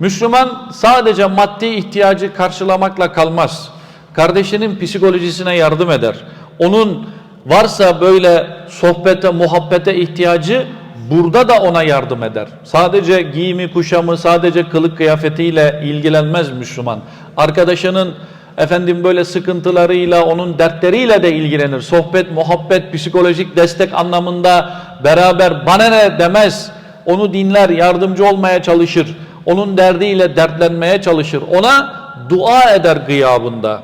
Müslüman sadece maddi ihtiyacı karşılamakla kalmaz. Kardeşinin psikolojisine yardım eder. Onun varsa böyle sohbete, muhabbete ihtiyacı burada da ona yardım eder. Sadece giyimi, kuşamı, sadece kılık kıyafetiyle ilgilenmez Müslüman. Arkadaşının efendim böyle sıkıntılarıyla, onun dertleriyle de ilgilenir. Sohbet, muhabbet, psikolojik destek anlamında beraber bana ne demez. Onu dinler, yardımcı olmaya çalışır. Onun derdiyle dertlenmeye çalışır. Ona dua eder gıyabında.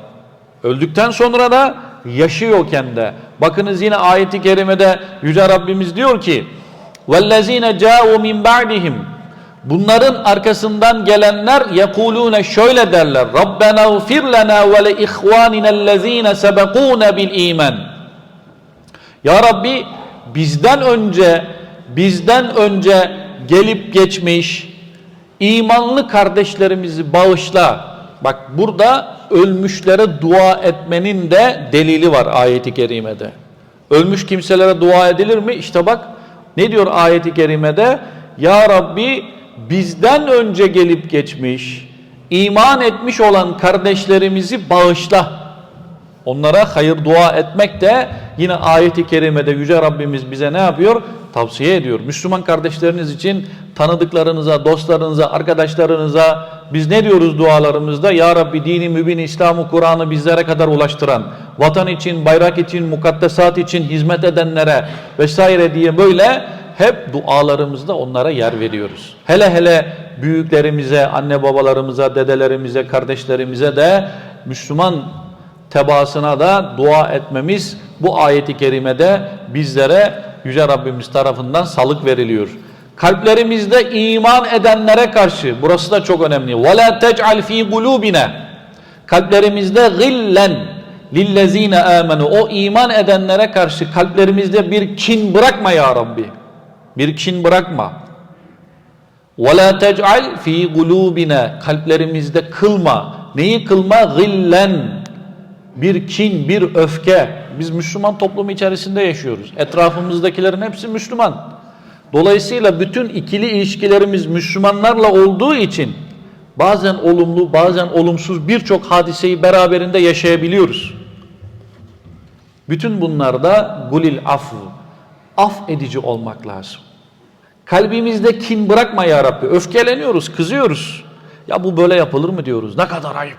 Öldükten sonra da yaşıyorken de. Bakınız yine ayeti kerimede Yüce Rabbimiz diyor ki وَالَّذ۪ينَ جَاءُوا مِنْ بَعْدِهِمْ Bunların arkasından gelenler yekulune şöyle derler. Rabbena ufir lana ve li ihvanina allazina sebekuna bil iman. Ya Rabbi bizden önce bizden önce gelip geçmiş imanlı kardeşlerimizi bağışla. Bak burada ölmüşlere dua etmenin de delili var ayeti kerimede. Ölmüş kimselere dua edilir mi? İşte bak ne diyor ayeti kerimede? Ya Rabbi bizden önce gelip geçmiş, iman etmiş olan kardeşlerimizi bağışla. Onlara hayır dua etmek de yine ayeti kerimede Yüce Rabbimiz bize ne yapıyor? Tavsiye ediyor. Müslüman kardeşleriniz için tanıdıklarınıza, dostlarınıza, arkadaşlarınıza biz ne diyoruz dualarımızda? Ya Rabbi dini mübin İslam'ı, Kur'an'ı bizlere kadar ulaştıran, vatan için, bayrak için, mukaddesat için hizmet edenlere vesaire diye böyle hep dualarımızda onlara yer veriyoruz. Hele hele büyüklerimize, anne babalarımıza, dedelerimize, kardeşlerimize de Müslüman tebaasına da dua etmemiz bu ayeti kerimede bizlere Yüce Rabbimiz tarafından salık veriliyor. Kalplerimizde iman edenlere karşı burası da çok önemli. وَلَا تَجْعَلْ ف۪ي قُلُوبِنَا Kalplerimizde gillen lillezine amenu o iman edenlere karşı kalplerimizde bir kin bırakma ya Rabbi. Bir kin bırakma. وَلَا تَجْعَلْ ف۪ي قُلُوبِنَا Kalplerimizde kılma. Neyi kılma? Gillen. bir kin, bir öfke. Biz Müslüman toplumu içerisinde yaşıyoruz. Etrafımızdakilerin hepsi Müslüman. Dolayısıyla bütün ikili ilişkilerimiz Müslümanlarla olduğu için bazen olumlu, bazen olumsuz birçok hadiseyi beraberinde yaşayabiliyoruz. Bütün bunlarda gulil afu, af edici olmak lazım. Kalbimizde kin bırakma ya Rabbi. Öfkeleniyoruz, kızıyoruz. Ya bu böyle yapılır mı diyoruz. Ne kadar ayıp.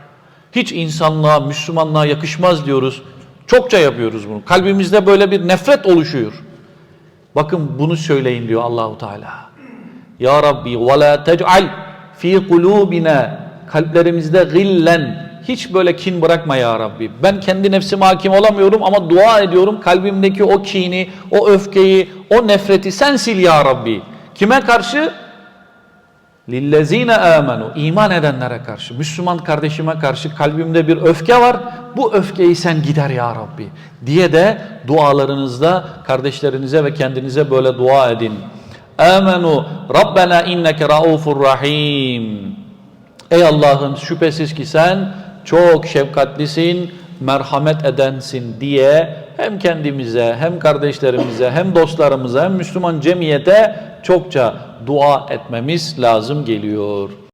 Hiç insanlığa, Müslümanlığa yakışmaz diyoruz. Çokça yapıyoruz bunu. Kalbimizde böyle bir nefret oluşuyor. Bakın bunu söyleyin diyor Allahu Teala. Ya Rabbi ve la tec'al fi kulubina kalplerimizde gillen hiç böyle kin bırakma ya Rabbi. Ben kendi nefsime hakim olamıyorum ama dua ediyorum kalbimdeki o kini, o öfkeyi, o nefreti sen sil ya Rabbi. Kime karşı? Lillezine amenu iman edenlere karşı, Müslüman kardeşime karşı kalbimde bir öfke var. Bu öfkeyi sen gider ya Rabbi diye de dualarınızda kardeşlerinize ve kendinize böyle dua edin. Amenu Rabbena inneke raufur rahim. Ey Allah'ım şüphesiz ki sen çok şefkatlisin, merhamet edensin diye hem kendimize hem kardeşlerimize hem dostlarımıza hem Müslüman cemiyete çokça dua etmemiz lazım geliyor.